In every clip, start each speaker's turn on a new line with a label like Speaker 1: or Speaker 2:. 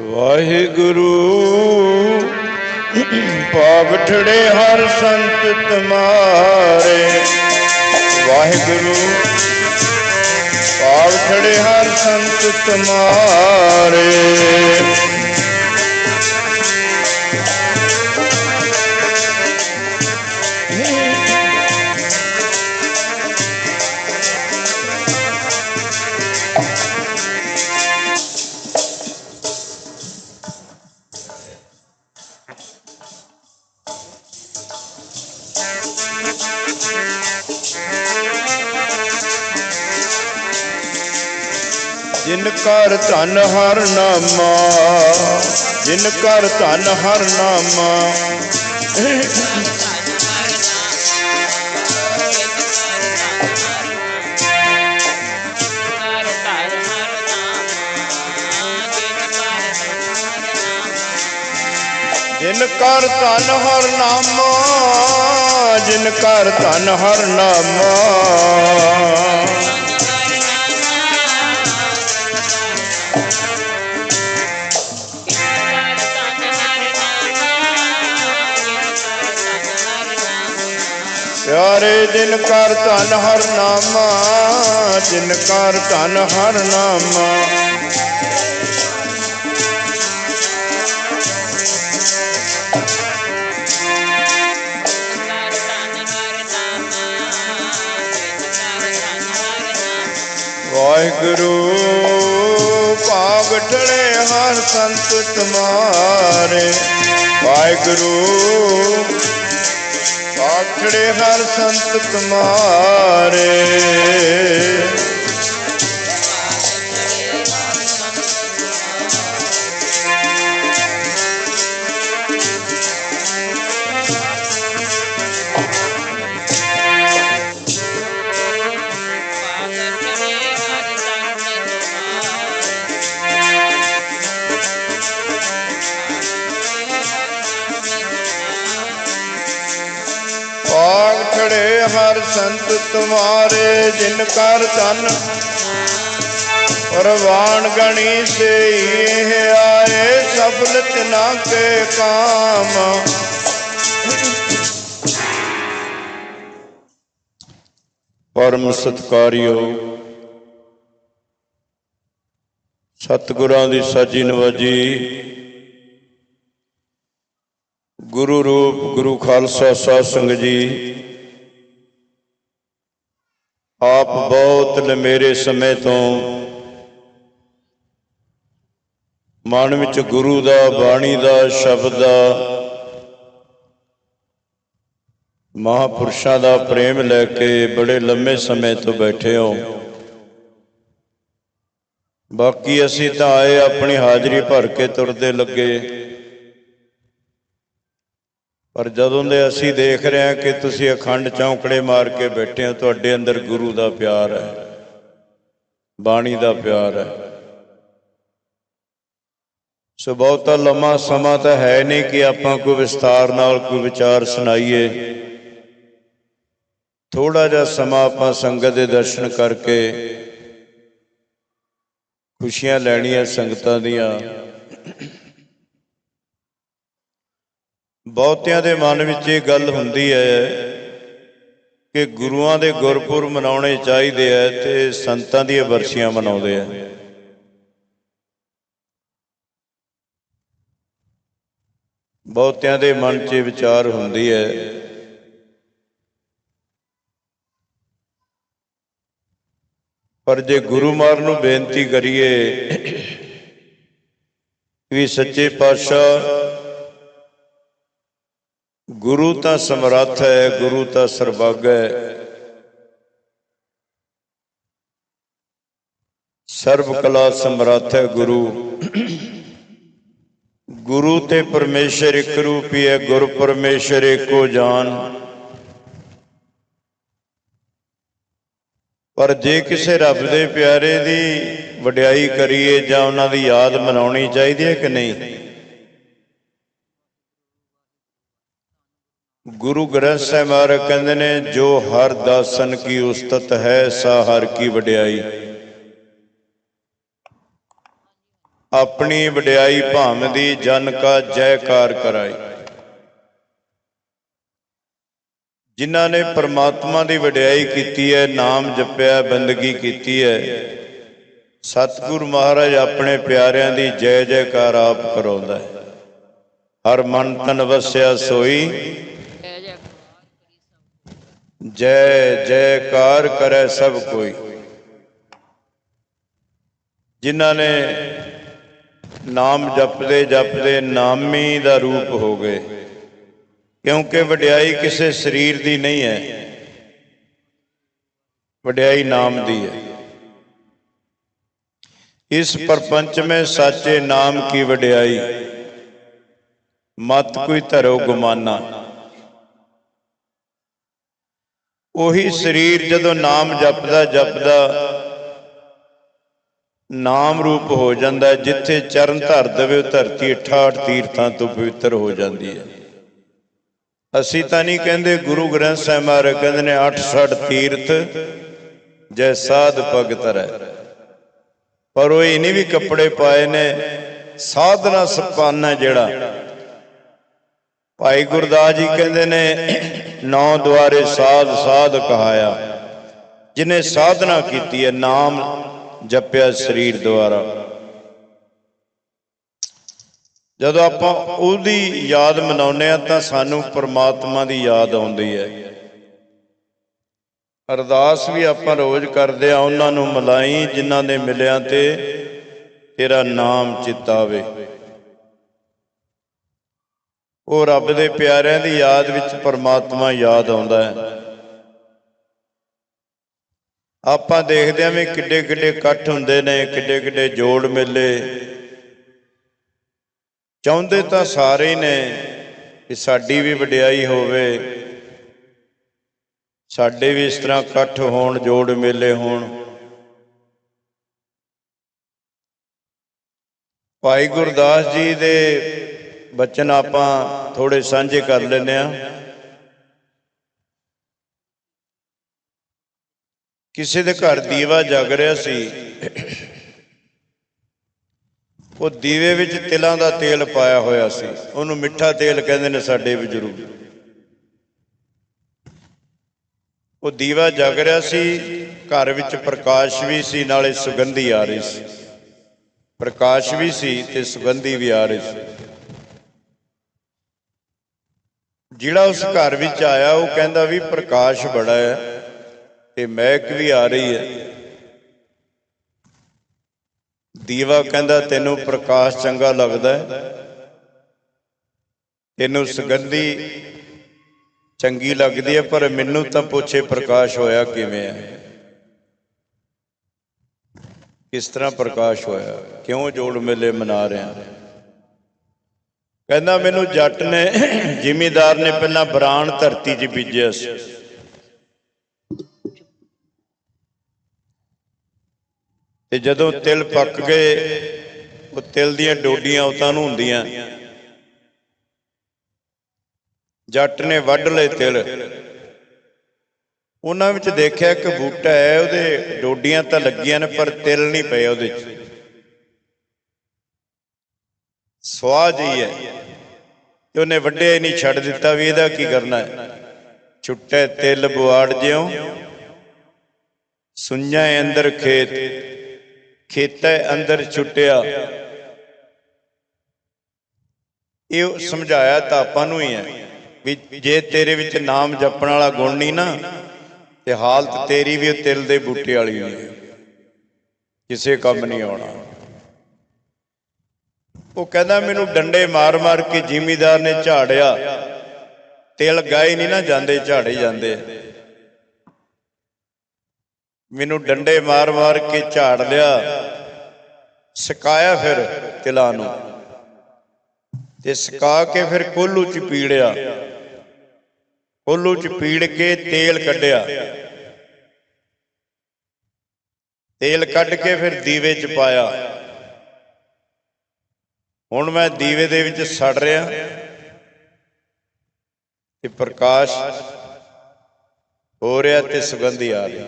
Speaker 1: ਵਾਹਿਗੁਰੂ ਪਾਵਠੜੇ ਹਰ ਸੰਤ ਤੁਮਾਰੇ। ਵਾਹਿਗੁਰੂ ਪਾਵਠੜੇ ਹਰ ਸੰਤ ਤੁਮਾਰੇ। ਜਿਨ ਕਰ ਧਨ ਹਰ ਨਾਮਾ, ਜਿਨ ਕਰ ਧਨ ਹਰ ਨਾਮਾ। ਜਿਨ ਕਰ ਧਨ ਹਰ ਨਾਮਾ, ਜਿਨ ਕਰ ਧਨ ਹਰ ਨਾਮਾ। ਪਿਆਰੇ ਜਿਨ ਕਰ ਧਨ ਹਰ ਨਾਮਾ, ਜਿਨ ਕਰ ਧਨ ਹਰ ਨਾਮਾ। ਵਾਹਿਗੁਰੂ ਭਾਗ ਟਲੇ ਹਰ ਸੰਤ ਤੁਮਾਰੇ। ਵਾਹਿਗੁਰੂ ਭਾਗ ਹਰ ਸੰਤ ਤੁਮਾਰੇ ਤੁਮਾਰੇ ਕਰ ਧਨ। ਪਰਵਾਨ ਗਣੀ ਸੇ ਇਹ ਆਏ ਸਫਲ ਤਿਨਾ ਕੇ ਕਾਮ। ਪਰਮ ਸਤਕਾਰਿਓ। ਸਤਿਗੁਰਾਂ ਦੀ ਸਾਜੀ ਨਵਾਜੀ। ਗੁਰੂ ਰੂਪ, ਗੁਰੂ ਖਾਲਸਾ, ਸਾਧ ਸੰਗਤ ਜੀ। ਆਪ ਬਹੁਤ ਲੰਮੇਰੇ ਸਮੇਂ ਤੋਂ ਮਨ ਵਿੱਚ ਗੁਰੂ ਦਾ, ਬਾਣੀ ਦਾ, ਸ਼ਬਦ ਦਾ, ਮਹਾਪੁਰਸ਼ਾਂ ਦਾ ਪ੍ਰੇਮ ਲੈ ਕੇ ਬੜੇ ਲੰਮੇ ਸਮੇਂ ਤੋਂ ਬੈਠੇ ਹੋ। ਬਾਕੀ ਅਸੀਂ ਤਾਂ ਆਏ ਆਪਣੀ ਹਾਜ਼ਰੀ ਭਰ ਕੇ ਤੁਰਦੇ ਲੱਗੇ। ਪਰ ਜਦੋਂ ਦੇ ਅਸੀਂ ਦੇਖ ਰਹੇ ਹਾਂ ਕਿ ਤੁਸੀਂ ਅਖੰਡ ਚੌਂਕੜੇ ਮਾਰ ਕੇ ਬੈਠੇ ਹੋ, ਤੁਹਾਡੇ ਅੰਦਰ ਗੁਰੂ ਦਾ ਪਿਆਰ ਹੈ, ਬਾਣੀ ਦਾ ਪਿਆਰ ਹੈ। ਸੋ ਬਹੁਤਾ ਲੰਮਾ ਸਮਾਂ ਤਾਂ ਹੈ ਨਹੀਂ ਕਿ ਆਪਾਂ ਕੋਈ ਵਿਸਤਾਰ ਨਾਲ ਕੋਈ ਵਿਚਾਰ ਸੁਣਾਈਏ। ਥੋੜਾ ਜਿਹਾ ਸਮਾਂ ਆਪਾਂ ਸੰਗਤ ਦੇ ਦਰਸ਼ਨ ਕਰਕੇ ਖੁਸ਼ੀਆਂ ਲੈਣੀਆਂ ਸੰਗਤਾਂ ਦੀਆਂ। ਬਹੁਤਿਆਂ ਦੇ ਮਨ ਵਿੱਚ ਇਹ ਗੱਲ ਹੁੰਦੀ ਹੈ ਕਿ ਗੁਰੂਆਂ ਦੇ ਗੁਰਪੁਰਬ ਮਨਾਉਣੇ ਚਾਹੀਦੇ ਐ ਤੇ ਸੰਤਾਂ ਦੀਆਂ ਵਰਸੀਆਂ ਮਨਾਉਂਦੇ ਆ। ਬਹੁਤਿਆਂ ਦੇ ਮਨ 'ਚ ਵਿਚਾਰ ਹੁੰਦੀ ਹੈ ਪਰ ਜੇ ਗੁਰੂ ਮਾਰ ਨੂੰ ਬੇਨਤੀ ਕਰੀਏ ਵੀ ਸੱਚੇ ਪਾਤਸ਼ਾਹ ਗੁਰੂ ਤਾਂ ਸਮਰੱਥ ਹੈ, ਗੁਰੂ ਤਾਂ ਸਰਬੱਗ ਹੈ। ਸਰਬ ਕਲਾ ਸਮਰੱਥ ਹੈ ਗੁਰੂ। ਗੁਰੂ ਤੇ ਪਰਮੇਸ਼ਰ ਇੱਕ ਰੂਪੀ ਹੈ ਗੁਰ ਪਰਮੇਸ਼ਰ ਇੱਕੋ ਜਾਨ। ਪਰ ਜੇ ਕਿਸੇ ਰੱਬ ਦੇ ਪਿਆਰੇ ਦੀ ਵਡਿਆਈ ਕਰੀਏ ਜਾਂ ਉਹਨਾਂ ਦੀ ਯਾਦ ਮਨਾਉਣੀ ਚਾਹੀਦੀ ਹੈ ਕਿ ਨਹੀਂ? ਗੁਰੂ ਗ੍ਰੰਥ ਸਾਹਿਬ ਮਹਾਰਾਜ ਕਹਿੰਦੇ ਨੇ, ਜੋ ਹਰ ਦਾਸਨ ਕੀ ਉਸਤਤ ਹੈ, ਸਾ ਹਰ ਕੀ ਵਡਿਆਈ। ਆਪਣੀ ਵਡਿਆਈ ਭਾਮਦੀ ਜਨ ਕਾ ਜੈਕਾਰ ਕਰਾਈ। ਜਿਨ੍ਹਾਂ ਨੇ ਪਰਮਾਤਮਾ ਦੀ ਵਡਿਆਈ ਕੀਤੀ ਹੈ, ਨਾਮ ਜਪਿਆ, ਬੰਦਗੀ ਕੀਤੀ ਹੈ, ਸਤਿਗੁਰ ਮਹਾਰਾਜ ਆਪਣੇ ਪਿਆਰਿਆਂ ਦੀ ਜੈ ਜੈਕਾਰ ਆਪ ਕਰਾਉਂਦਾ ਹੈ। ਹਰ ਮਨ ਤਨ ਵਸਿਆ ਸੋਈ
Speaker 2: ਜੈ
Speaker 1: ਜੈਕਾਰ ਕਰੇ ਸਭ ਕੋਈ। ਜਿਨ੍ਹਾਂ ਨੇ ਨਾਮ ਜਪਦੇ ਜਪਦੇ ਨਾਮੀ ਦਾ ਰੂਪ ਹੋ ਗਏ। ਕਿਉਂਕਿ ਵਡਿਆਈ ਕਿਸੇ ਸਰੀਰ ਦੀ ਨਹੀਂ ਹੈ, ਵਡਿਆਈ ਨਾਮ ਦੀ ਹੈ। ਇਸ ਪਰਪੰਚ में ਸਾਚੇ ਨਾਮ ਕੀ ਵਡਿਆਈ? ਮਤ ਕੋਈ ਧਰੋ ਗੁਮਾਨਾ। ਉਹੀ ਸਰੀਰ ਜਦੋਂ ਨਾਮ ਜਪਦਾ ਜਪਦਾ, ਨਾਮ ਰੂਪ ਹੋ ਜਾਂਦਾ ਜਿੱਥੇ ਚਰਨ ਧਰ ਦੇਵੇ, ਉਹ ਧਰਤੀ 68 ਤੀਰਥਾਂ ਤੋਂ ਪਵਿੱਤਰ ਹੋ ਜਾਂਦੀ ਹੈ। ਅਸੀਂ ਤਾਂ ਨਹੀਂ ਕਹਿੰਦੇ, ਗੁਰੂ ਗ੍ਰੰਥ ਸਾਹਿਬ ਮਹਾਰਾਜ ਕਹਿੰਦੇ ਨੇ 68 ਤੀਰਥ, ਜੈ ਸਾਧ ਭਗਤ ਹੈ ਪਰ ਉਹ ਇਹ ਨਹੀਂ ਵੀ ਕੱਪੜੇ ਪਾਏ ਨੇ, ਸਾਧਨਾ ਸਪਾਨਾ ਜਿਹੜਾ ਭਾਈ ਗੁਰਦਾਸ ਜੀ ਕਹਿੰਦੇ ਨੇ, ਨੌ ਦੁਆਰੇ ਸਾਧ ਸਾਧ ਕਹਾਇਆ ਜਿਨੇ ਸਾਧਨਾ ਕੀਤੀ ਹੈ, ਨਾਮ ਜਪਿਆ ਸਰੀਰ ਦੁਆਰਾ। ਜਦੋਂ ਆਪਾਂ ਉਹਦੀ ਯਾਦ ਮਨਾਉਂਦੇ ਆ ਤਾਂ ਸਾਨੂੰ ਪਰਮਾਤਮਾ ਦੀ ਯਾਦ ਆਉਂਦੀ ਹੈ। ਅਰਦਾਸ ਵੀ ਆਪਾਂ ਰੋਜ਼ ਕਰਦੇ ਆ ਉਹਨਾਂ ਨੂੰ ਮਲਾਈ ਜਿਨ੍ਹਾਂ ਦੇ ਮਿਲਿਆਂ ਤੇ ਤੇਰਾ ਨਾਮ ਚਿਤਾਵੇ। ਉਹ ਰੱਬ ਦੇ ਪਿਆਰਿਆਂ ਦੀ ਯਾਦ ਵਿੱਚ ਪਰਮਾਤਮਾ ਯਾਦ ਆਉਂਦਾ ਹੈ। ਆਪਾਂ ਦੇਖਦੇ ਆਂ ਵੀ ਕਿੱਡੇ ਕਿੱਡੇ ਇਕੱਠ ਹੁੰਦੇ ਨੇ, ਕਿੱਡੇ ਕਿੱਡੇ ਜੋੜ ਮੇਲੇ। ਚਾਹੁੰਦੇ ਤਾਂ ਸਾਰੇ ਹੀ ਨੇ ਕਿ ਸਾਡੀ ਵੀ ਵਡਿਆਈ ਹੋਵੇ। ਸਾਡੇ ਵੀ ਇਸ ਤਰ੍ਹਾਂ ਇਕੱਠ ਹੋਣ, ਜੋੜ ਮੇਲੇ ਹੋਣ। ਭਾਈ ਗੁਰਦਾਸ ਜੀ ਦੇ ਬਚਨ ਆਪਾਂ ਥੋੜੇ ਸਾਂਝੇ ਕਰ ਲੈਨੇ ਆ ਕਿਸੇ ਦੇ ਘਰ ਦੀਵਾ ਜਗ ਰਿਹਾ ਸੀ, ਉਹ ਦੀਵੇ ਵਿੱਚ ਤਿਲਾਂ ਦਾ ਤੇਲ ਪਾਇਆ ਹੋਇਆ ਸੀ। ਉਹਨੂੰ ਮਿੱਠਾ ਤੇਲ ਕਹਿੰਦੇ ਨੇ ਸਾਡੇ ਬਜ਼ੁਰਗ। ਉਹ ਦੀਵਾ ਜਗ ਰਿਹਾ ਸੀ, ਘਰ ਵਿੱਚ ਪ੍ਰਕਾਸ਼ ਵੀ ਸੀ, ਨਾਲੇ ਸੁਗੰਧੀ ਆ ਰਹੀ ਸੀ। ਪ੍ਰਕਾਸ਼ ਵੀ ਸੀ ਤੇ ਸੁਗੰਧੀ ਵੀ ਆ ਰਹੀ ਸੀ। ਜਿਹੜਾ ਉਸ ਘਰ ਵਿੱਚ ਆਇਆ, ਉਹ ਕਹਿੰਦਾ ਵੀ ਪ੍ਰਕਾਸ਼ ਬੜਾ ਹੈ ਤੇ ਮਹਿਕ ਵੀ ਆ ਰਹੀ ਹੈ। ਦੀਵਾ ਕਹਿੰਦਾ, ਤੈਨੂੰ ਪ੍ਰਕਾਸ਼ ਚੰਗਾ ਲੱਗਦਾ ਹੈ। ਤੈਨੂੰ ਸੁਗੰਧੀ ਚੰਗੀ ਲੱਗਦੀ ਹੈ, ਪਰ ਮੈਨੂੰ ਤਾਂ ਪੁੱਛੇ ਪ੍ਰਕਾਸ਼ ਹੋਇਆ ਕਿਵੇਂ ਹੈ। ਕਿਸ ਤਰ੍ਹਾਂ ਪ੍ਰਕਾਸ਼ ਹੋਇਆ? ਕਿਉਂ ਜੋੜ ਮੇਲੇ ਮਨਾ ਰਹੇ ਹਾਂ? ਕਹਿੰਦਾ, ਮੈਨੂੰ ਜੱਟ ਨੇ, ਜ਼ਿਮੀਦਾਰ ਨੇ ਪਹਿਲਾਂ ਬਰਾਨ ਧਰਤੀ 'ਚ ਬੀਜਿਆ ਸੀ। ਤੇ ਜਦੋਂ ਤਿਲ ਪੱਕ ਗਏ, ਉਹ ਤਿਲ ਦੀਆਂ ਡੋਡੀਆਂ ਉਤਾਂ ਨੂੰ ਹੁੰਦੀਆਂ। ਜੱਟ ਨੇ ਵੱਢ ਲਏ ਤਿਲ। ਉਹਨਾਂ ਵਿੱਚ ਦੇਖਿਆ ਇੱਕ ਬੂਟਾ ਹੈ, ਉਹਦੇ ਡੋਡੀਆਂ ਤਾਂ ਲੱਗੀਆਂ ਨੇ, ਪਰ ਤਿਲ ਨਹੀਂ ਪਏ ਉਹਦੇ 'ਚ। ਸਵਾਹ ਜੀ ਹੈ। ਤੇ ਉਹਨੇ ਹੀ ਨਹੀਂ ਛੱਡ ਦਿੱਤਾ ਵੀ ਇਹਦਾ ਕੀ ਕਰਨਾ ਹੈ? ਛੁੱਟੇ ਤਿਲ ਬੁਆੜ ਜਿਉ ਸੁඤਾ ਅੰਦਰ ਖੇਤ, ਖੇਤੇ ਅੰਦਰ ਛੁੱਟਿਆ। ਇਹ ਸਮਝਾਇਆ ਤਾਂ ਆਪਾਂ ਨੂੰ ਹੀ ਹੈ ਵੀ ਜੇ ਤੇਰੇ ਵਿੱਚ ਨਾਮ ਜਪਣ ਵਾਲਾ ਗੁਣ ਨਹੀਂ ਨਾ, ਤੇ ਹਾਲਤ ਤੇਰੀ ਵੀ ਉਹ ਤਿਲ ਦੇ ਬੂਟੇ ਵਾਲੀ ਹੋਣੀ ਕਿਸੇ ਕੰਮ ਨਹੀਂ ਆਉਣਾ। ਉਹ ਕਹਿੰਦਾ, ਮੈਨੂੰ ਡੰਡੇ ਮਾਰ-ਮਾਰ ਕੇ ਜ਼ਿਮੀਦਾਰ ਨੇ ਝਾੜਿਆ। ਤਿਲ ਗਾਏ ਨਹੀਂ ਨਾ ਜਾਂਦੇ, ਝਾੜੇ ਜਾਂਦੇ। ਮੈਨੂੰ ਡੰਡੇ ਮਾਰ-ਮਾਰ ਕੇ ਝਾੜ ਲਿਆ। ਸਕਾਇਆ ਫਿਰ ਤਿਲਾਂ ਨੂੰ। ਤੇ ਸਕਾ ਕੇ ਫਿਰ ਕੋਲੂ ਚ ਪੀੜਿਆ। ਕੋਲੂ ਚ ਪੀੜ ਕੇ ਤੇਲ ਕੱਢਿਆ। ਤੇਲ ਕੱਢ ਕੇ ਫਿਰ ਦੀਵੇ ਚ ਪਾਇਆ। ਹੁਣ ਮੈਂ ਦੀਵੇ ਦੇ ਵਿੱਚ ਸੜ ਰਿਹਾ ਤੇ ਪ੍ਰਕਾਸ਼ ਹੋ ਰਿਹਾ ਤੇ ਸੁਗੰਧੀ ਆ ਰਹੀ।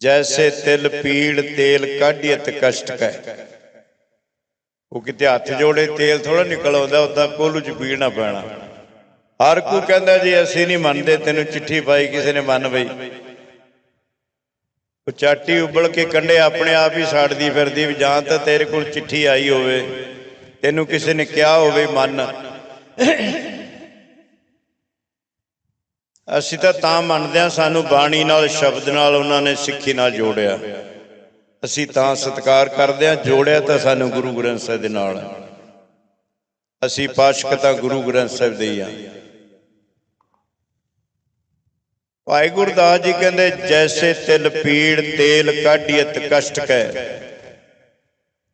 Speaker 1: ਜੈਸੇ ਤਿਲ, ਪੀੜ, ਤੇਲ ਕਾਢੀਅਤ ਕਸ਼ਟ ਕੈ। ਉਹ ਕਿਤੇ ਹੱਥ ਜੋੜੇ, ਤੇਲ ਥੋੜਾ ਨਿਕਲ ਆਉਂਦਾ ਉਦਾਂ ਕੋਲੂ ਚ ਪੀੜਨਾ ਪੈਣਾ। ਹਰ ਕੋ ਕਹਿੰਦਾ ਜੀ, ਅਸੀਂ ਨਹੀਂ ਮੰਨਦੇ, ਤੈਨੂੰ ਚਿੱਠੀ ਪਾਈ, ਕਿਸੇ ਨੇ ਮੰਨ ਬਈ। ਉਹ ਚਾਟੀ ਉਬਲ ਕੇ ਕੰਡੇ ਆਪਣੇ ਆਪ ਹੀ ਸਾੜਦੀ ਫਿਰਦੀ ਵੀ ਜਾਂ ਤਾਂ ਤੇਰੇ ਕੋਲ ਚਿੱਠੀ ਆਈ ਹੋਵੇ, ਤੈਨੂੰ ਕਿਸੇ ਨੇ ਕਿਹਾ ਹੋਵੇ ਮੰਨ। ਅਸੀਂ ਤਾਂ ਤਾਂ ਮੰਨਦੇ ਹਾਂ ਸਾਨੂੰ ਬਾਣੀ ਨਾਲ, ਸ਼ਬਦ ਨਾਲ ਉਹਨਾਂ ਨੇ ਸਿੱਖੀ ਨਾਲ ਜੋੜਿਆ। ਅਸੀਂ ਤਾਂ ਸਤਿਕਾਰ ਕਰਦੇ ਹਾਂ, ਜੋੜਿਆ ਤਾਂ ਸਾਨੂੰ ਗੁਰੂ ਗ੍ਰੰਥ ਸਾਹਿਬ ਦੇ ਨਾਲ। ਅਸੀਂ ਪਾਸ਼ਕ ਤਾਂ ਗੁਰੂ ਗ੍ਰੰਥ ਸਾਹਿਬ ਦੇ ਹੀ ਹਾਂ। ਭਾਈ ਗੁਰਦਾਸ ਜੀ ਕਹਿੰਦੇ, ਜੈਸੇ ਤਿਲ ਪੀੜ, ਤੇਲ ਕਾਢੀਅਤ ਕਸ਼ਟ ਕੈ।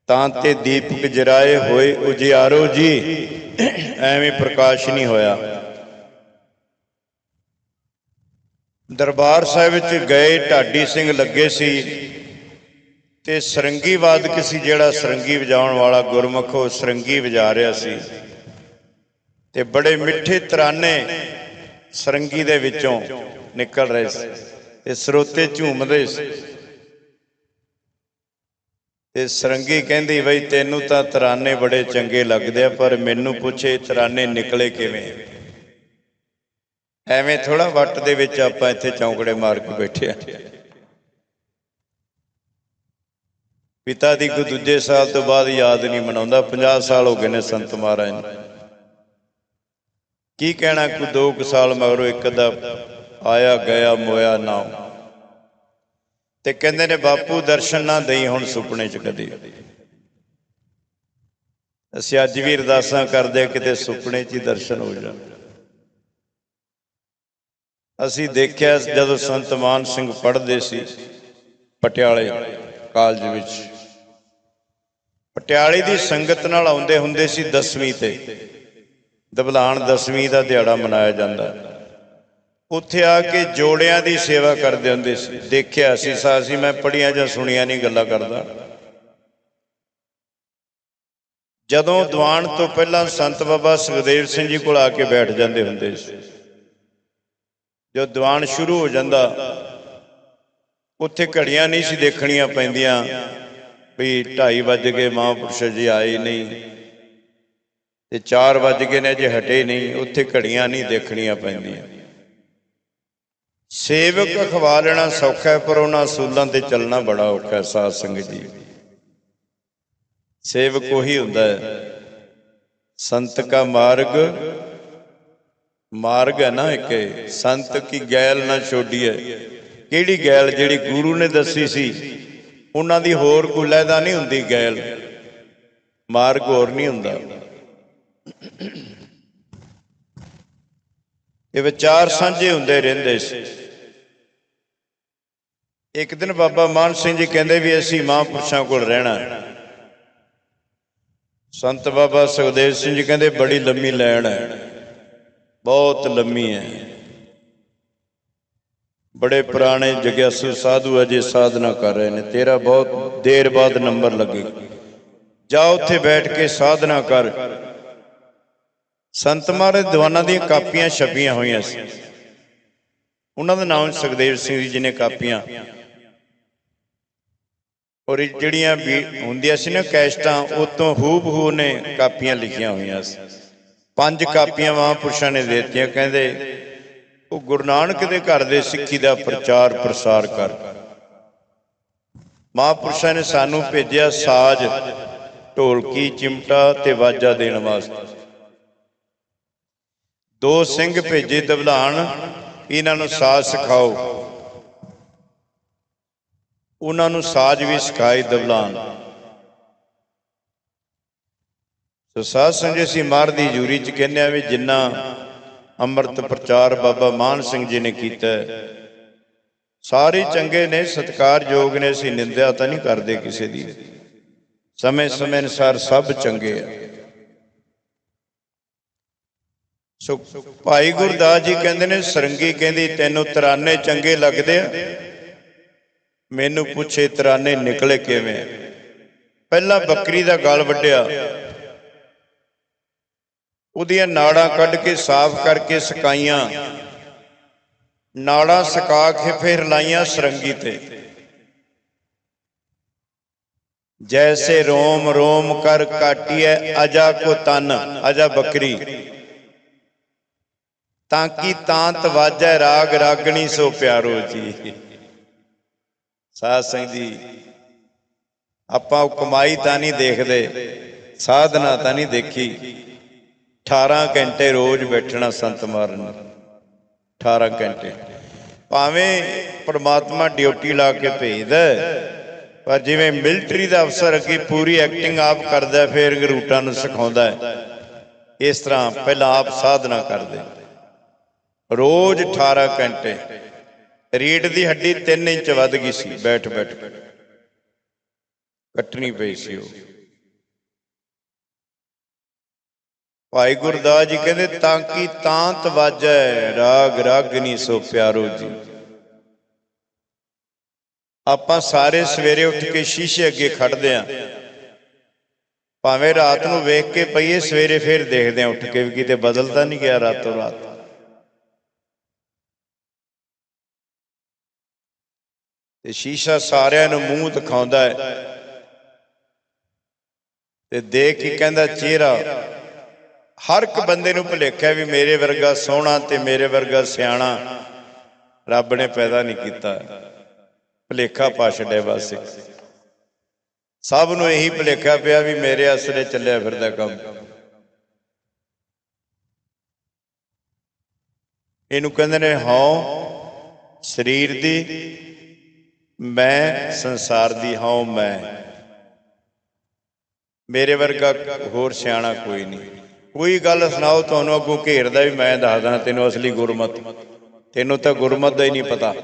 Speaker 1: ਤਾਂ ਤੇ ਦੀਪਕ ਜਰਾਏ ਹੋਏ ਉਜਿਆਰੋ ਜੀ, ਐਵੇਂ ਪ੍ਰਕਾਸ਼ ਨਹੀਂ ਹੋਇਆ। ਦਰਬਾਰ ਸਾਹਿਬ ਵਿੱਚ ਗਏ, ਢਾਡੀ ਸਿੰਘ ਲੱਗੇ ਸੀ। ਤੇ ਸਰੰਗੀ ਵਾਦਕ ਸੀ ਜਿਹੜਾ ਸਰੰਗੀ ਵਜਾਉਣ ਵਾਲਾ ਗੁਰਮੁਖ, ਉਹ ਸਰੰਗੀ ਵਜਾ ਰਿਹਾ ਸੀ। ਤੇ ਬੜੇ ਮਿੱਠੇ ਤਰਾਨੇ ਸਰੰਗੀ ਦੇ ਵਿੱਚੋਂ। ਨਿਕਲ ਰਹੇ ਸੀ। ਤੇ ਸਰੋਤੇ ਝੂਮਦੇ ਸੀ। ਤੇ ਸਰੰਗੀ ਕਹਿੰਦੀ, ਬਈ ਤੈਨੂੰ ਤਾਂ ਤਰਾਨੇ ਬੜੇ ਚੰਗੇ ਲੱਗਦੇ ਆ, ਪਰ ਮੈਨੂੰ ਪੁੱਛੇ ਤਰਾਨੇ ਨਿਕਲੇ ਕਿਵੇਂ? ਐਵੇਂ ਥੋੜਾ ਵੱਟ ਦੇ ਵਿੱਚ ਆਪਾਂ ਇੱਥੇ ਚੌਂਕੜੇ ਮਾਰ ਕੇ ਬੈਠੇ ਆ। ਪਿਤਾ ਦੀ ਕੋਈ ਦੂਜੇ ਸਾਲ ਤੋਂ ਬਾਅਦ ਯਾਦ ਨਹੀਂ ਮਨਾਉਂਦਾ 50 ਸਾਲ ਹੋ ਗਏ ਨੇ ਸੰਤ ਮਹਾਰਾਜ ਨੂੰ। ਕੀ ਕਹਿਣਾ, ਕੋਈ 2 ਕੁ ਸਾਲ ਮਗਰੋਂ ਇੱਕ ਦਾ ਆਇਆ ਗਿਆ, ਮੋਇਆ ਨਾ ਤੇ ਕਹਿੰਦੇ ਨੇ, ਬਾਪੂ ਦਰਸ਼ਨ ਨਾ ਦੇਈ, ਹੁਣ ਸੁਪਨੇ ਚ ਕਦੇ। ਅਸੀਂ ਅੱਜ ਵੀ ਅਰਦਾਸਾਂ ਕਰਦੇ ਕਿਤੇ ਸੁਪਨੇ 'ਚ ਹੀ ਦਰਸ਼ਨ ਹੋ ਜਾਣ। ਅਸੀਂ ਦੇਖਿਆ, ਜਦੋਂ ਸੰਤ ਮਾਨ ਸਿੰਘ ਪੜ੍ਹਦੇ ਸੀ, ਪਟਿਆਲੇ ਕਾਲਜ ਵਿੱਚ। ਪਟਿਆਲੇ ਦੀ ਸੰਗਤ ਨਾਲ ਆਉਂਦੇ ਹੁੰਦੇ ਸੀ 10ਵੀਂ ਤੇ। ਦਬਲਾਨ 10ਵੀਂ ਦਾ ਦਿਹਾੜਾ ਮਨਾਇਆ ਜਾਂਦਾ। ਉੱਥੇ ਆ ਕੇ ਜੋੜਿਆਂ ਦੀ ਸੇਵਾ ਕਰਦੇ ਹੁੰਦੇ ਸੀ। ਦੇਖਿਆ ਸੀ ਸਾਸੀ ਮੈਂ ਪੜੀਆਂ ਜਾਂ ਸੁਣੀਆਂ ਨਹੀਂ ਗੱਲਾਂ ਕਰਦਾ। ਜਦੋਂ ਦੀਵਾਨ ਤੋਂ ਪਹਿਲਾਂ ਸੰਤ ਬਾਬਾ ਸੁਖਦੇਵ ਸਿੰਘ ਜੀ ਕੋਲ ਆ ਕੇ ਬੈਠ ਜਾਂਦੇ ਹੁੰਦੇ ਸੀ। ਜੋ ਦੀਵਾਨ ਸ਼ੁਰੂ ਹੋ ਜਾਂਦਾ, ਉੱਥੇ ਘੜੀਆਂ ਨਹੀਂ ਸੀ ਦੇਖਣੀਆਂ ਪੈਂਦੀਆਂ ਵੀ 2:30 ਵੱਜ ਗਏ, ਮਹਾਂਪੁਰਸ਼ ਜੀ ਆਏ ਨਹੀਂ ਤੇ 4 ਵੱਜ ਗਏ ਨੇ ਜੇ ਹਟੇ ਨਹੀਂ, ਉੱਥੇ ਘੜੀਆਂ ਨਹੀਂ ਦੇਖਣੀਆਂ ਪੈਂਦੀਆਂ। ਸੇਵਕ ਅਖਵਾ ਲੈਣਾ ਸੌਖਾ ਹੈ ਪਰ ਉਹਨਾਂ ਅਸੂਲਾਂ ਤੇ ਚੱਲਣਾ ਬੜਾ ਔਖਾ ਹੈ ਸਾਧ ਸੰਗਤ ਜੀ। ਸੇਵਕ ਉਹੀ ਹੁੰਦਾ ਹੈ। ਸੰਤ ਕਾ ਮਾਰਗ ਮਾਰਗ ਹੈ ਨਾ ਇੱਕ ਸੰਤ ਕੀ ਗੈਲ ਨਾ ਛੋਡੀਏ ਕਿਹੜੀ ਗੈਲ ਜਿਹੜੀ ਗੁਰੂ ਨੇ ਦੱਸੀ ਸੀ? ਉਹਨਾਂ ਦੀ ਹੋਰ ਕੋਈ ਲੈਦਾ ਨਹੀਂ ਹੁੰਦੀ ਗੈਲ। ਮਾਰਗ ਹੋਰ ਨਹੀਂ ਹੁੰਦਾ। ਇਹ ਵਿਚਾਰ ਸਾਂਝੇ ਹੁੰਦੇ ਰਹਿੰਦੇ ਸੀ। ਇੱਕ ਦਿਨ ਬਾਬਾ ਮਾਨ ਸਿੰਘ ਜੀ ਕਹਿੰਦੇ ਵੀ ਅਸੀਂ ਮਹਾਂਪੁਰਸ਼ਾਂ ਕੋਲ ਰਹਿਣਾ। ਸੰਤ ਬਾਬਾ ਸੁਖਦੇਵ ਸਿੰਘ ਜੀ ਕਹਿੰਦੇ ਬੜੀ ਲੰਮੀ ਲੈਣ ਹੈ। ਬਹੁਤ ਲੰਮੀ ਹੈ। ਬੜੇ ਪੁਰਾਣੇ ਜਗਿਆਸੂ ਸਾਧੂ ਅਜੇ ਸਾਧਨਾ ਕਰ ਰਹੇ ਨੇ। ਤੇਰਾ ਬਹੁਤ ਦੇਰ ਬਾਅਦ ਨੰਬਰ ਲੱਗੇ। ਜਾ ਉੱਥੇ ਬੈਠ ਕੇ ਸਾਧਨਾ ਕਰ। ਸੰਤ ਮਹਾਰਾਜ ਦੀਵਾਨਾਂ ਦੀਆਂ ਕਾਪੀਆਂ ਛਪੀਆਂ ਹੋਈਆਂ ਸੀ। ਉਹਨਾਂ ਦਾ ਨਾਮ ਸੁਖਦੇਵ ਸਿੰਘ ਜੀ ਨੇ ਕਾਪੀਆਂ। ਔਰ ਜਿਹੜੀਆਂ ਵੀ ਹੁੰਦੀਆਂ ਸੀ ਨਾ ਕੈਸਟਾਂ, ਉਤੋਂ ਹੂਬ ਹੂ ਨੇ ਕਾਪੀਆਂ ਲਿਖੀਆਂ ਹੋਈਆਂ ਸੀ। ਪੰਜ ਕਾਪੀਆਂ ਮਹਾਂਪੁਰਸ਼ਾਂ ਨੇ ਦੇ ਦਿੱਤੀਆਂ, ਕਹਿੰਦੇ, ਉਹ ਗੁਰੂ ਨਾਨਕ ਦੇ ਘਰ ਦੇ ਸਿੱਖੀ ਦਾ ਪ੍ਰਚਾਰ ਪ੍ਰਸਾਰ ਕਰ। ਮਹਾਂਪੁਰਸ਼ਾਂ ਨੇ ਸਾਨੂੰ ਭੇਜਿਆ ਸਾਜ਼ ਢੋਲਕੀ ਚਿਮਟਾ ਤੇ ਵਾਜਾ ਦੇਣ ਵਾਸਤੇ। ਦੋ ਸਿੰਘ ਭੇਜੇ ਦਬਲਾਨ ਇਹਨਾਂ ਨੂੰ ਸਾਜ਼ ਸਿਖਾਓ। ਉਹਨਾਂ ਨੂੰ ਸਾਜ਼ ਵੀ ਸਿਖਾਈ ਦਬਲਾਨ ਸੋ ਸਾਧ ਸੰਗਤ ਅਸੀਂ ਮਾਰ ਦੀ ਜੂਰੀ ਚ ਕਹਿੰਦੇ ਆ ਵੀ ਜਿੰਨਾ ਅੰਮ੍ਰਿਤ ਪ੍ਰਚਾਰ ਬਾਬਾ ਮਾਨ ਸਿੰਘ ਜੀ ਨੇ ਕੀਤਾ ਸਾਰੇ ਚੰਗੇ ਨੇ, ਸਤਿਕਾਰਯੋਗ ਨੇ, ਅਸੀਂ ਨਿੰਦਿਆ ਤਾਂ ਨਹੀਂ ਕਰਦੇ ਕਿਸੇ ਦੀ। ਸਮੇਂ ਸਮੇਂ ਅਨੁਸਾਰ ਸਭ ਚੰਗੇ ਆ। ਸੋ ਭਾਈ ਗੁਰਦਾਸ ਜੀ ਕਹਿੰਦੇ ਨੇ, ਸਰੰਗੀ ਕਹਿੰਦੀ, ਤੈਨੂੰ ਤਰਾਨੇ ਚੰਗੇ ਲੱਗਦੇ ਆ। ਮੈਨੂੰ ਪੁੱਛੇ ਤਰਾਨੇ ਨਿਕਲੇ ਕਿਵੇਂ? ਪਹਿਲਾਂ ਬੱਕਰੀ ਦਾ ਗਲ ਵੱਢਿਆ। ਉਹਦੀਆਂ ਨਾੜਾਂ ਕੱਢ ਕੇ ਸਾਫ਼ ਕਰਕੇ ਸੁਕਾਈਆਂ। ਨਾੜਾਂ ਸੁਕਾ ਕੇ ਫਿਰ ਲਾਈਆਂ ਸਰੰਗੀ ਤੇ। ਜੈਸੇ ਰੋਮ ਰੋਮ ਕਰ ਕਾਟੀਐ ਅਜਾ ਕੋ ਤਨ, ਅਜਾ ਬੱਕਰੀ। ਤਾਂ ਕੀ ਤਾਂਤ ਵਾਜੈ ਰਾਗ ਰਾਗਣੀ ਸੋ ਪਿਆਰੋ ਜੀ। ਸਾਧ ਸਿੰਘ ਜੀ ਆਪਾਂ ਉਹ ਕਮਾਈ ਤਾਂ ਨਹੀਂ ਦੇਖਦੇ ਸਾਧਨਾ ਤਾਂ ਨਹੀਂ ਦੇਖੀ। 18 ਘੰਟੇ ਰੋਜ਼ ਬੈਠਣਾ ਸੰਤ ਮਾਰਨ 18 ਘੰਟੇ। ਭਾਵੇਂ ਪਰਮਾਤਮਾ ਡਿਊਟੀ ਲਾ ਕੇ ਭੇਜਦਾ ਪਰ ਜਿਵੇਂ ਮਿਲਟਰੀ ਦਾ ਅਫਸਰ ਅੱਗੇ ਪੂਰੀ ਐਕਟਿੰਗ ਆਪ ਕਰਦਾ ਹੈ, ਫਿਰ ਗਰੂਟਾਂ ਨੂੰ ਸਿਖਾਉਂਦਾ ਹੈ। ਇਸ ਤਰ੍ਹਾਂ ਪਹਿਲਾਂ ਆਪ ਸਾਧਨਾ ਕਰਦੇ। ਰੋਜ਼ 18 ਘੰਟੇ। ਰੀੜ ਦੀ ਹੱਡੀ 3 ਇੰਚ ਵੱਧ ਗਈ ਸੀ। ਬੈਠ ਬੈਠ। ਕੱਟਣੀ ਪਈ ਸੀ ਉਹ। ਭਾਈ ਗੁਰਦਾਸ ਜੀ ਕਹਿੰਦੇ, ਤਾਂ ਕੀ ਤਾਂਤ ਵਾਜੈ? ਰਾਗ ਰਾਗਨੀ ਸੋ ਪਿਆਰੋ ਜੀ। ਆਪਾਂ ਸਾਰੇ ਸਵੇਰੇ ਉੱਠ ਕੇ ਸ਼ੀਸ਼ੇ ਅੱਗੇ ਖੜਦੇ ਆਂ। ਭਾਵੇਂ ਰਾਤ ਨੂੰ ਵੇਖ ਕੇ ਪਈਏ, ਸਵੇਰੇ ਫੇਰ ਦੇਖਦੇ ਆਂ ਉੱਠ ਕੇ ਵੀ ਕਿਤੇ ਬਦਲਦਾ ਨਹੀਂ ਗਿਆ ਰਾਤੋਂ ਰਾਤ। ਤੇ ਸ਼ੀਸ਼ਾ ਸਾਰਿਆਂ ਨੂੰ ਮੂੰਹ ਦਿਖਾਉਂਦਾ ਹੈ। ਤੇ ਦੇਖ ਕੇ ਕਹਿੰਦਾ, ਚਿਹਰਾ, ਹਰ ਇੱਕ ਬੰਦੇ ਨੂੰ ਭੁਲੇਖਿਆ ਵੀ ਮੇਰੇ ਵਰਗਾ ਸੋਹਣਾ ਤੇ ਮੇਰੇ ਵਰਗਾ ਸਿਆਣਾ ਰੱਬ ਨੇ ਪੈਦਾ ਨਹੀਂ ਕੀਤਾ। ਭੁਲੇਖਾ ਪਾ ਛੱਡਿਆ ਬਸ ਸਭ ਨੂੰ ਇਹੀ ਭੁਲੇਖਾ ਪਿਆ ਵੀ ਮੇਰੇ ਅਸਲੇ ਚੱਲਿਆ ਫਿਰਦਾ ਕੰਮ। ਇਹਨੂੰ ਕਹਿੰਦੇ ਨੇ, ਹਉ, ਸਰੀਰ ਦੀ ਮੈਂ ਸੰਸਾਰ ਦੀ ਹਉ ਮੈਂ। ਮੇਰੇ ਵਰਗਾ ਹੋਰ ਸਿਆਣਾ ਕੋਈ ਨਹੀਂ। ਕੋਈ ਗੱਲ ਸੁਣਾਓ, ਤੁਹਾਨੂੰ ਅੱਗੋਂ ਘੇਰਦਾ ਵੀ ਮੈਂ ਦੱਸਦਾ ਤੈਨੂੰ ਅਸਲੀ ਗੁਰਮਤ। ਤੈਨੂੰ ਤਾਂ ਗੁਰਮਤ ਦਾ ਹੀ ਨਹੀਂ ਪਤਾ।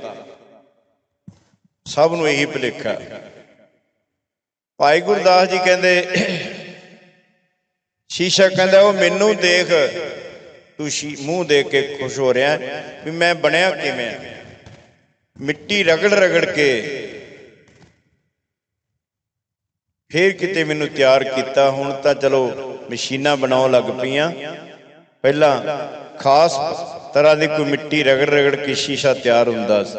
Speaker 1: ਸਭ ਨੂੰ ਇਹੀ ਭੁਲੇਖਾ ਭਾਈ ਗੁਰਦਾਸ ਜੀ ਕਹਿੰਦੇ, ਸ਼ੀਸ਼ਾ ਕਹਿੰਦਾ, ਉਹ ਮੈਨੂੰ ਦੇਖ। ਤੂੰ ਸ਼ੀ, ਮੂੰਹ ਦੇਖ ਕੇ ਖੁਸ਼ ਹੋ ਰਿਹਾ ਵੀ ਮੈਂ ਬਣਿਆ ਕਿਵੇਂ ਆ? ਮਿੱਟੀ ਰਗੜ ਰਗੜ ਕੇ ਫੇਰ ਕਿਤੇ ਮੈਨੂੰ ਤਿਆਰ ਕੀਤਾ। ਹੁਣ ਤਾਂ ਚਲੋ ਮਸ਼ੀਨਾਂ ਬਣਾਉਣ ਲੱਗ ਪਈਆਂ। ਪਹਿਲਾਂ ਖਾਸ ਤਰ੍ਹਾਂ ਦੀ ਕੋਈ ਮਿੱਟੀ ਰਗੜ ਰਗੜ ਕੇ ਸ਼ੀਸ਼ਾ ਤਿਆਰ ਹੁੰਦਾ ਸੀ।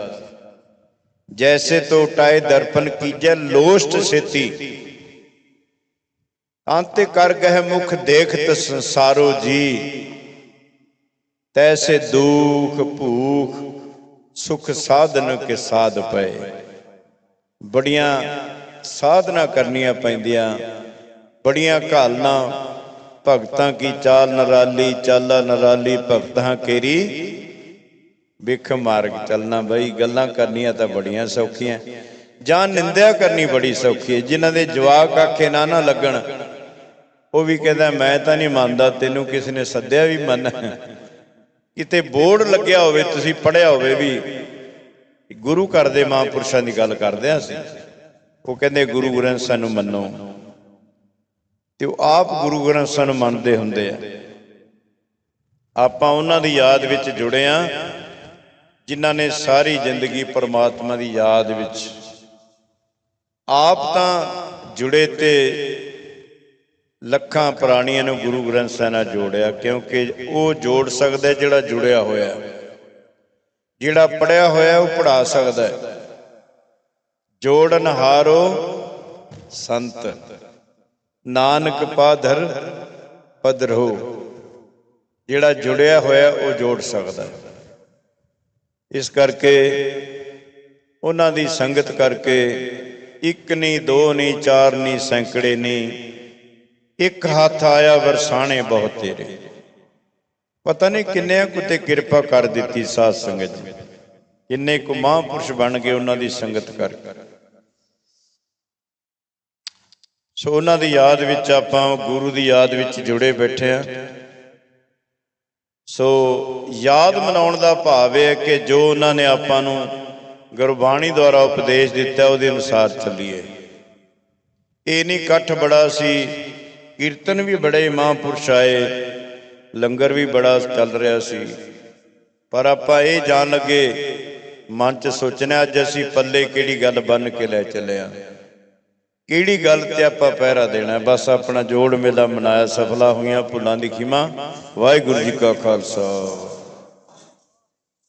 Speaker 1: ਜੈਸੇ ਤੋ ਟਾਏ ਦਰਪਨ ਕੀਜੈ ਲੋਸ਼ਟ ਸੇਤੀ। ਅੰਤੇ ਕਰ ਗਹਿ ਮੁਖ ਦੇਖਤ ਸੰਸਾਰੋ ਜੀ। ਤੈਸੇ ਦੁਖ ਭੂਖ ਸੁਖ ਸਾਧਨ ਕੇ ਸਾਧ ਪਏ। ਬੜੀਆਂ ਸਾਧਨਾ ਕਰਨੀਆਂ ਪੈਂਦੀਆਂ। ਬੜੀਆਂ ਘਾਲਣਾ। ਭਗਤਾਂ ਕੀ ਚਾਲ ਨਰਾਲੀ, ਚਾਲਾ ਨਰਾਲੀ, ਭਗਤਾਂ ਕੇਰੀ ਵਿਖ ਮਾਰਗ ਚੱਲਣਾ ਬਈ। ਗੱਲਾਂ ਕਰਨੀਆਂ ਤਾਂ ਬੜੀਆਂ ਸੌਖੀਆਂ। ਜਾਂ ਨਿੰਦਿਆ ਕਰਨੀ ਬੜੀ ਸੌਖੀ ਹੈ। ਜਿਨ੍ਹਾਂ ਦੇ ਜਵਾਕ ਆਖੇ ਨਾ ਨਾ ਲੱਗਣ, ਉਹ ਵੀ ਕਹਿੰਦਾ, ਮੈਂ ਤਾਂ ਨਹੀਂ ਮੰਨਦਾ, ਤੈਨੂੰ ਕਿਸ ਨੇ ਸੱਦਿਆ ਵੀ ਮੰਨ। ਕਿਤੇ ਬੋਰਡ ਲੱਗਿਆ ਹੋਵੇ, ਤੁਸੀਂ ਪੜਿਆ ਹੋਵੇ ਵੀ ਗੁਰੂ ਘਰ ਦੇ ਮਹਾਂਪੁਰਸ਼ਾਂ ਦੀ ਗੱਲ ਕਰਦੇ ਹਾਂ ਅਸੀਂ। ਉਹ ਕਹਿੰਦੇ, ਗੁਰੂ ਗ੍ਰੰਥ ਸਾਹਿਬ ਨੂੰ ਮੰਨੋ। ਤੇ ਉਹ ਆਪ ਗੁਰੂ ਗ੍ਰੰਥ ਸਾਹਿਬ ਨੂੰ ਮੰਨਦੇ ਹੁੰਦੇ ਆ। ਆਪਾਂ ਉਹਨਾਂ ਦੀ ਯਾਦ ਵਿੱਚ ਜੁੜੇ ਆ ਜਿਨ੍ਹਾਂ ਨੇ ਸਾਰੀ ਜ਼ਿੰਦਗੀ ਪਰਮਾਤਮਾ ਦੀ ਯਾਦ ਵਿੱਚ ਆਪ ਤਾਂ ਜੁੜੇ ਤੇ ਲੱਖਾਂ ਪ੍ਰਾਣੀਆਂ ਨੂੰ ਗੁਰੂ ਗ੍ਰੰਥ ਸਾਹਿਬ ਨਾਲ ਜੋੜਿਆ, ਕਿਉਂਕਿ ਉਹ ਜੋੜ ਸਕਦਾ ਜਿਹੜਾ ਜੁੜਿਆ ਹੋਇਆ ਜਿਹੜਾ ਪੜਿਆ ਹੋਇਆ ਉਹ ਪੜਾ ਸਕਦਾ ਹੈ। ਜੋੜਨ ਹਾਰੋ ਸੰਤ। ਨਾਨਕ ਪਾਧਰ ਪਦਰੋ ਜਿਹੜਾ ਜੁੜਿਆ ਹੋਇਆ, ਉਹ ਜੋੜ ਸਕਦਾ ਹੈ। ਇਸ ਕਰਕੇ ਉਹਨਾਂ ਦੀ ਸੰਗਤ ਕਰਕੇ ਇੱਕ ਨਹੀਂ ਦੋ ਨਹੀਂ ਚਾਰ ਨਹੀਂ ਸੈਂਕੜੇ ਨਹੀਂ ਇੱਕ ਹੱਥ ਆਇਆ ਵਰਸਾਣੇ ਬਹੁਤ ਤੇਰੇ। ਪਤਾ ਨਹੀਂ ਕਿੰਨੇ ਕੁ ਤੇ ਕਿਰਪਾ ਕਰ ਦਿੱਤੀ ਸਾਧ ਸੰਗਤ ਜੀ ਕਿੰਨੇ ਕੁ ਮਹਾਂਪੁਰਸ਼ ਬਣ ਗਏ ਉਹਨਾਂ ਦੀ ਸੰਗਤ ਕਰਕੇ ਸੋ ਉਹਨਾਂ ਦੀ ਯਾਦ ਵਿੱਚ ਆਪਾਂ ਗੁਰੂ ਦੀ ਯਾਦ ਵਿੱਚ ਜੁੜੇ ਬੈਠੇ ਆ। ਸੋ ਯਾਦ ਮਨਾਉਣ ਦਾ ਭਾਵ ਇਹ ਹੈ ਕਿ ਜੋ ਉਹਨਾਂ ਨੇ ਆਪਾਂ ਨੂੰ ਗੁਰਬਾਣੀ ਦੁਆਰਾ ਉਪਦੇਸ਼ ਦਿੱਤਾ, ਉਹਦੇ ਅਨੁਸਾਰ ਚੱਲੀਏ। ਇਹ ਨਹੀਂ ਇਕੱਠ ਬੜਾ ਸੀ ਕੀਰਤਨ ਵੀ ਬੜੇ ਮਹਾਂਪੁਰਸ਼ ਆਏ, ਲੰਗਰ ਵੀ ਬੜਾ ਚੱਲ ਰਿਹਾ ਸੀ। ਪਰ ਆਪਾਂ ਇਹ ਜਾਣ ਲੱਗੇ, ਮਨ ਚ ਸੋਚਣਾ ਅੱਜ ਅਸੀਂ ਪੱਲੇ ਕਿਹੜੀ ਗੱਲ ਬੰਨ ਕੇ ਲੈ ਚੱਲੇ ਆ। ਕਿਹੜੀ ਗੱਲ ਤੇ ਆਪਾਂ ਪਹਿਰਾ ਦੇਣਾ, ਬਸ ਆਪਣਾ ਜੋੜ ਮੇਲਾ ਮਨਾਇਆ, ਸਫਲਾ ਹੋਈਆਂ, ਭੁੱਲਾਂ ਦੀ ਖਿਮਾ। ਵਾਹਿਗੁਰੂ ਜੀ ਕਾ ਖਾਲਸਾ।